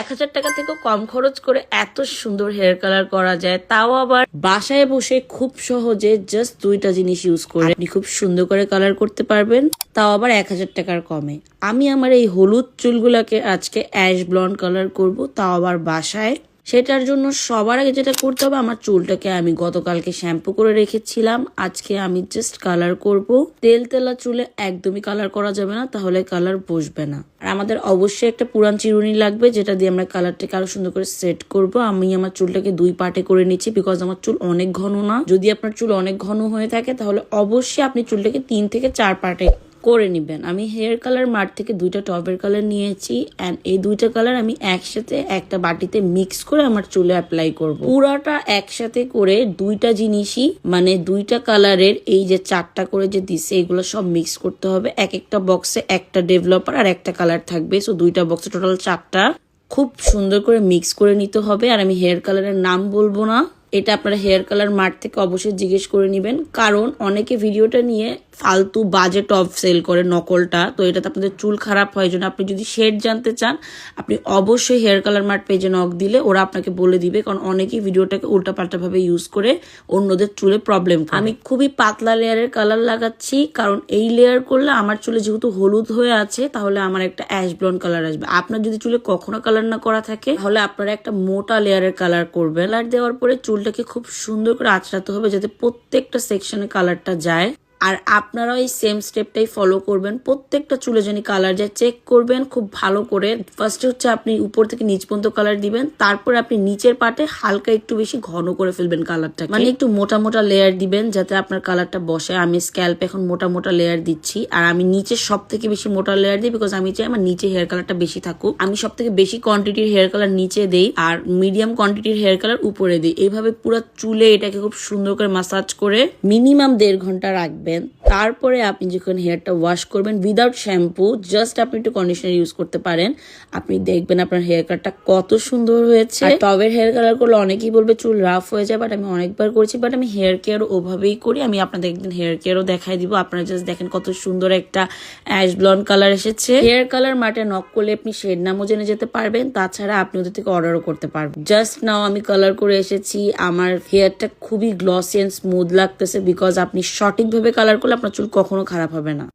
এক হাজার টাকা থেকেও কম খরচ করে এত সুন্দর হেয়ার কালার করা যায়, তাও আবার বাসায় বসে খুব সহজে জাস্ট দুইটা জিনিস ইউজ করে। আপনি খুব সুন্দর করে কালার করতে পারবেন, তাও আবার এক হাজার টাকার কমে। আমি আমার এই হলুদ চুলগুলাকে আজকে অ্যাশ ব্লন্ড কালার করব, তাও আবার বাসায়। সেটার জন্য সবার আগে যেটা করতে হবে, আমার চুলটাকে আমি গতকালকে শ্যাম্পু করে রেখেছিলাম। আজকে আমি জাস্ট কালার করব। তেল তেলা চুলে একদমই কালার করা যাবে না, তাহলে কালার বসবে না। আর আমাদের অবশ্যই একটা পুরান চিরুনি লাগবে, যেটা দিয়ে আমরা কালারটাকে আরও সুন্দর করে সেট করব। আমি আমার চুলটাকে দুই পার্টে করে নিচ্ছি বিকজ আমার চুল অনেক ঘন না। যদি আপনার চুল অনেক ঘন হয়ে থাকে, তাহলে অবশ্যই আপনি চুলটাকে তিন থেকে চার পার্টে করে নিবেন। আমি হেয়ার কালার মার্ট থেকে দুইটা টবের কালার নিয়েছি অ্যান্ড এই দুইটা কালার আমি একসাথে একটা বাটিতে মিক্স করে আমার চুলে অ্যাপ্লাই করব। পুরাটা একসাথে করে দুইটা জিনিসই মানে দুইটা কালারের এই যে চারটা করে যে দিছে, এগুলো সব মিক্স করতে হবে। এক একটা বক্সে একটা ডেভেলপার আর একটা কালার থাকবে। সো দুইটা বক্সে টোটাল চারটা। খুব সুন্দর করে মিক্স করে নিতে হবে। আর আমি হেয়ার কালারের নাম বলব না। এটা আপনারা হেয়ার কালার মার্ট থেকে অবশ্যই জিজ্ঞেস করে নেবেন। কারণ অনেকে ভিডিওটা নিয়ে ফালতু বাজে টপ সেল করে নকলটা। তো এটাতে আপনাদের চুল খারাপ হয় জন্য আপনি যদি শেড জানতে চান, আপনি অবশ্যই হেয়ার কালার মার্ট পেজে নক দিলে ওরা আপনাকে বলে দিবে। কারণ অনেকেই ভিডিওটাকে উল্টাপাল্টা ভাবে ইউজ করে অন্যদের চুলে প্রবলেম আমি খুবই পাতলা লেয়ারের কালার লাগাচ্ছি, কারণ এই লেয়ার করলে আমার চুলে যেহেতু হলুদ হয়ে আছে, তাহলে আমার একটা অ্যাশ ব্লন্ড কালার আসবে। আপনার যদি চুলে কখনো কালার না করা থাকে, তাহলে আপনারা একটা মোটা লেয়ারের কালার করবেন। কালার দেওয়ার পরে চুলটাকে খুব সুন্দর করে আঁচড়াতে হবে যাতে প্রত্যেকটা সেকশনে কালারটা যায়। আর আপনারাও এই সেম স্টেপটাই ফলো করবেন। প্রত্যেকটা চুলে যেন কালার যায় চেক করবেন, খুব ভালো করে। ফার্স্টে হচ্ছে আপনি উপর থেকে নিচ পর্যন্ত কালার দিবেন, তারপরে আপনি নিচের পাটে হালকা একটু বেশি ঘন করে ফেলবেন কালারটা মানে একটু মোটা মোটা লেয়ার দিবেন যাতে আপনার কালারটা বসে। আমি স্ক্যাল্প এখন মোটা মোটা লেয়ার দিচ্ছি, আর আমি নিচে সব থেকে বেশি মোটা লেয়ার দিই বিকজ আমি চাই আমার নিচে হেয়ার কালারটা বেশি থাকুক। আমি সব থেকে বেশি কোয়ান্টিটির হেয়ার কালার নিচে দেই, আর মিডিয়াম কোয়ান্টিটির হেয়ার কালার উপরে দিই। এইভাবে পুরো চুলে এটাকে খুব সুন্দর করে মাসাজ করে মিনিমাম দেড় ঘণ্টা রাখবেন তারপরে আপনি যখন হেয়ারটা ওয়াশ করবেন উইদাউট শ্যাম্পু জাস্ট আপনি একটু কন্ডিশনার ইউজ করতে পারেন। আপনি দেখবেন আপনার হেয়ার কাটটা কত সুন্দর হয়েছে। টবের হেয়ার কালার করলে অনেকেই বলবে চুল রাফ হয়ে যায় বাট আমি অনেকবার করেছি বাট আমি হেয়ার কেয়ার ওভাবেই করি। আমি আপনাদের একদিন হেয়ার কেয়ারও দেখাই দিব। আপনারা জাস্ট দেখেন কত সুন্দর একটা অ্যাশ ব্লন্ড কালার এসেছে। হেয়ার কালার মাঠে নক করলে আপনি শেড নামও জেনে যেতে পারবেন তাছাড়া আপনি ওদের থেকে অর্ডারও করতে পারবেন। জাস্ট নাও আমি কালার করে এসেছি আমার হেয়ারটা খুবই গ্লসি এন্ড স্মুথ লাগতেছে বিকজ আপনি সঠিকভাবে কালার করলে আপনার চুল কখনো খারাপ হবে না।